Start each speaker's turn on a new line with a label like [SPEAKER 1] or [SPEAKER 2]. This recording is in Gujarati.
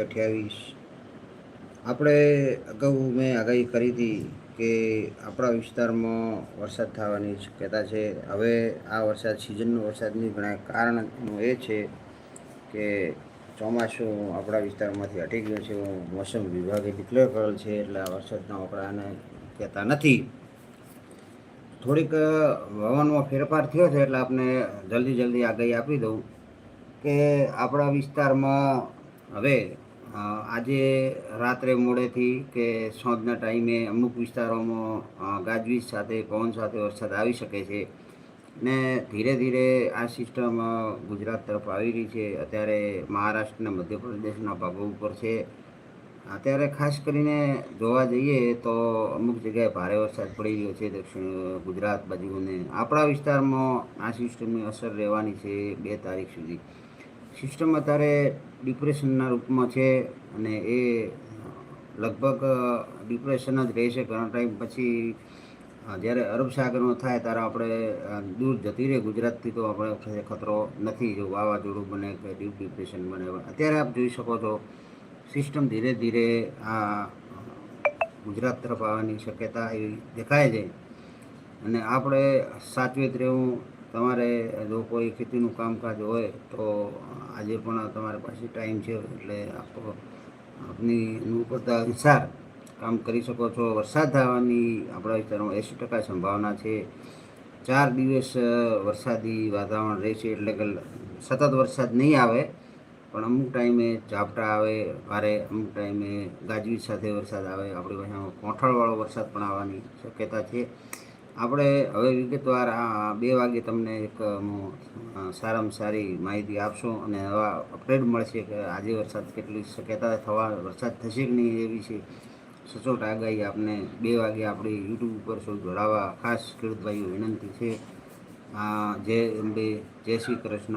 [SPEAKER 1] અઠ્યાવીસ. આપણે અગાઉ મેં આગાહી કરી હતી કે આપણા વિસ્તારમાં વરસાદ થવાની શક્યતા છે. હવે આ વરસાદ, સિઝનનો વરસાદની ઘણા ગણાય કારણ એ છે કે ચોમાસું આપણા વિસ્તારમાંથી હટી ગયું છે. એવું મોસમ વિભાગે ડિક્લેર કરેલ છે એટલે આ વરસાદના આપણાને કહેતા નથી. થોડીક હવામાનમાં ફેરફાર થયો છે એટલે આપણે જલ્દી જલ્દી આગાહી આપી દઉં કે આપણા વિસ્તારમાં હવે આજે રાત્રે મોડેથી કે સાંજના ટાઈમે અમુક વિસ્તારોમાં ગાજવીજ સાથે, પવન સાથે વરસાદ આવી શકે છે ને ધીરે ધીરે આ સિસ્ટમ ગુજરાત તરફ આવી રહી છે. અત્યારે મહારાષ્ટ્ર અને મધ્યપ્રદેશના ભાગો ઉપર છે. અત્યારે ખાસ કરીને જોવા જઈએ તો અમુક જગ્યાએ ભારે વરસાદ પડી રહ્યો છે દક્ષિણ ગુજરાત બાજુ અને આપણા વિસ્તારમાં આ સિસ્ટમની અસર રહેવાની છે બે તારીખ સુધી. સિસ્ટમ અત્યારે ડિપ્રેશનના રૂપમાં છે અને એ લગભગ ડિપ્રેશન જ રહેશે. ઘણા ટાઈમ પછી જ્યારે અરબ સાગરનો થાય ત્યારે આપણે દૂર જતી રહે ગુજરાતથી તો આપણે ખતરો નથી. જો વાવાઝોડું બને કે ડીપ ડિપ્રેશન બને. અત્યારે આપ જોઈ શકો છો, સિસ્ટમ ધીરે ધીરે આ, ગુજરાત તરફ આવવાની શક્યતા એવી દેખાય છે. અને આપણે સાચવેત રહેવું તમારે જો કોઈ ખેતીનું કામકાજ હોય તો આજે પણ તમારી પાસે ટાઈમ છે, એટલે આપ આપની અનુકૂળતા અનુસાર કામ કરી શકો છો. વરસાદ થવાની આપણા વિસ્તારમાં એંસી ટકા સંભાવના છે. ચાર દિવસ વરસાદી વાતાવરણ રહેશે એટલે કે સતત વરસાદ નહીં આવે, પણ અમુક ટાઈમે ઝાપટા આવે, ભારે અમુક ટાઈમે ગાજવીજ સાથે વરસાદ આવે. આપણી ભાષામાં કોઠાળવાળો વરસાદ પણ આવવાની શક્યતા છે. આપણે હવે વિગતવાર આ બે વાગે તમને એક સારામાં સારી માહિતી આપશું અને એવા અપડેટ મળશે કે આજે વરસાદ કેટલી શક્યતા થવા, વરસાદ થશે કે નહીં એ વિશે સચોટ આગાહી આપને બે વાગે આપણી યુટ્યુબ ઉપર સૌ જોડાવા ખાસ ખેડૂત ભાઈઓ વિનંતી છે. જય અંબે, જય શ્રી કૃષ્ણ.